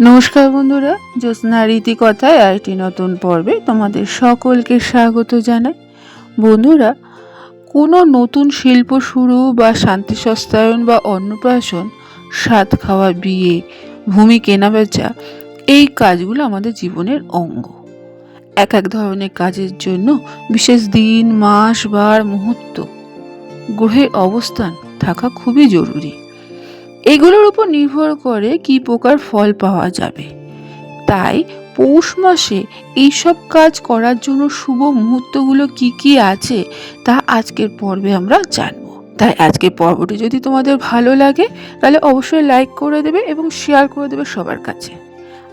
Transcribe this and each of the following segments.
নমস্কার বন্ধুরা, জ্যোৎস্না রীতি কথায় আরেকটি নতুন পর্বে তোমাদের সকলকে স্বাগত জানাই। বন্ধুরা, কোনো নতুন শিল্প শুরু বা শান্তি সস্তায়ন বা অন্নপ্রাশন, স্বাদ খাওয়া, বিয়ে, ভূমি কেনাবেচা এই কাজগুলো আমাদের জীবনের অঙ্গ। এক এক ধরনের কাজের জন্য বিশেষ দিন, মাস, বার, মুহূর্ত, গ্রহের অবস্থান থাকা খুবই জরুরি। এগুলোর উপর নির্ভর করে কি প্রকার ফল পাওয়া যাবে। তাই পৌষ মাসে এইসব কাজ করার জন্য শুভ মুহূর্তগুলো কি কি আছে তা আজকের পর্বে আমরা জানব। তাই আজকের পর্বটি যদি তোমাদের ভালো লাগে, তাহলে অবশ্যই লাইক করে দেবে এবং শেয়ার করে দেবে সবার কাছে।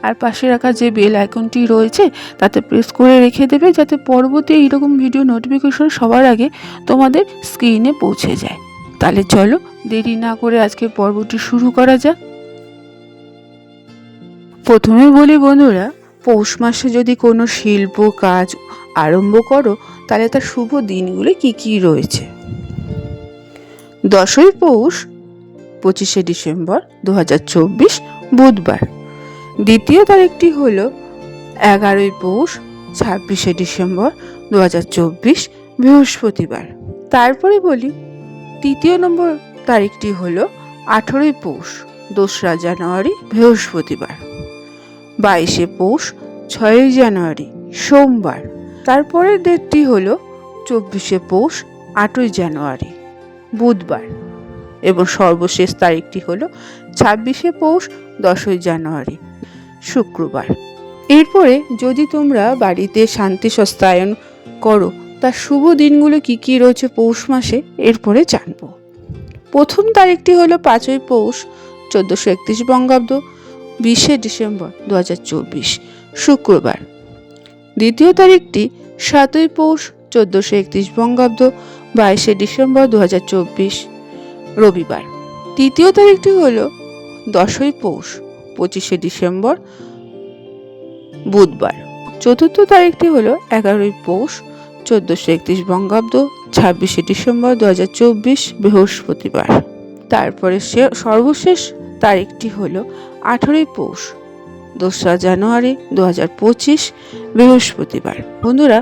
আর পাশে রাখা যে বেল আইকনটি রয়েছে, তাতে প্রেস করে রেখে দেবে যাতে পরবর্তী এইরকম ভিডিও নোটিফিকেশন সবার আগে তোমাদের স্ক্রিনে পৌঁছে যায়। তাহলে চলো দেরি না করে আজকের পর্বটি শুরু করা যাক। প্রথমে বলি বন্ধুরা, পৌষ মাসে যদি কোনো শিল্প, কাজ আরম্ভ করো, তাহলে তার শুভ দিনগুলি কি কি রয়েছে? দশই পৌষ, পঁচিশে ডিসেম্বর দু হাজার চব্বিশ বুধবার। দ্বিতীয় তারিখটি হল এগারোই পৌষ, ছাব্বিশে ডিসেম্বর দু হাজার চব্বিশ বৃহস্পতিবার। তারপরে বলি তৃতীয় নম্বর তারিখটি হলো আঠেরোই পৌষ, দোসরা জানুয়ারি, বৃহস্পতিবার। বাইশে পৌষ, ছয়ই জানুয়ারি, সোমবার। তারপরের ডেটটি হলো চব্বিশে পৌষ, আটই জানুয়ারি, বুধবার। এবং সর্বশেষ তারিখটি হলো ছাব্বিশে পৌষ, দশই জানুয়ারি, শুক্রবার। এরপরে যদি তোমরা বাড়িতে শান্তি সস্তায়ন করো তার শুভ দিনগুলো কি কি রয়েছে পৌষ মাসে, এরপরে জানব। প্রথম তারিখটি হলো পাঁচই পৌষ, চোদ্দোশো একত্রিশ বঙ্গাব্দ, বিশে ডিসেম্বর দু হাজার চব্বিশ, শুক্রবার। দ্বিতীয় তারিখটি সাতই পৌষ, চোদ্দোশো একত্রিশ বঙ্গাব্দ, বাইশে ডিসেম্বর দু হাজার চব্বিশ, রবিবার। তৃতীয় তারিখটি হল দশই পৌষ, পঁচিশে ডিসেম্বর, বুধবার। চতুর্থ তারিখটি হলো এগারোই পৌষ চোদ্দোশো একত্রিশ বঙ্গাব্দ, ছাব্বিশে ডিসেম্বর দু হাজার চব্বিশ বৃহস্পতিবার। তারপরে সে সর্বশেষ তারিখটি হলো আঠেরোই পৌষ, দোসরা জানুয়ারি দু হাজার পঁচিশ বৃহস্পতিবার। বন্ধুরা,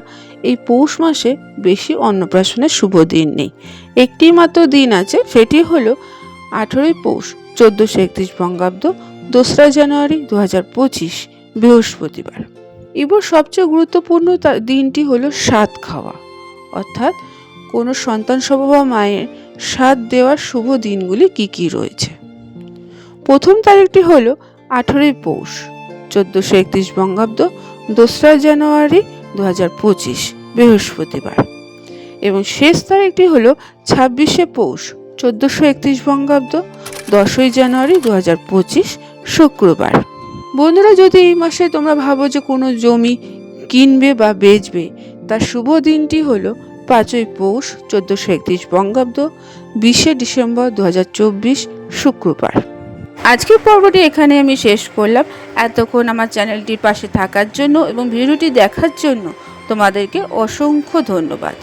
এই পৌষ মাসে বেশি অন্নপ্রাশনের শুভ দিন নেই। একটি মাত্র দিন আছে, সেটি হলো আঠেরোই পৌষ, চোদ্দোশো একত্রিশ বঙ্গাব্দ, দোসরা জানুয়ারি দু হাজার পঁচিশ বৃহস্পতিবার। এবার সবচেয়ে গুরুত্বপূর্ণ দিনটি হলো স্বাদ খাওয়া। অর্থাৎ কোনো সন্তান বা মায়ের স্বাদ দেওয়ার শুভ দিনগুলি কি কি রয়েছে? প্রথম তারিখটি হলো আঠেরোই পৌষ, চোদ্দোশো একত্রিশ বঙ্গাব্দ, দোসরা জানুয়ারি দু হাজার পঁচিশ, বৃহস্পতিবার। এবং শেষ তারিখটি হলো ছাব্বিশে পৌষ, চোদ্দোশো একত্রিশ বঙ্গাব্দ, দশই জানুয়ারি দু হাজার পঁচিশ, শুক্রবার। বন্ধুরা, যদি এই মাসে তোমরা ভাবো যে কোনো জমি কিনবে বা বেচবে, তার শুভ দিনটি হলো পাঁচই পৌষ, চোদ্দোশো একত্রিশ বঙ্গাব্দ, বিশে ডিসেম্বর দু হাজার চব্বিশ, শুক্রবার। আজকের পর্বটি এখানে আমি শেষ করলাম। এতক্ষণ আমার চ্যানেলটির পাশে থাকার জন্য এবং ভিডিওটি দেখার জন্য তোমাদেরকে অসংখ্য ধন্যবাদ।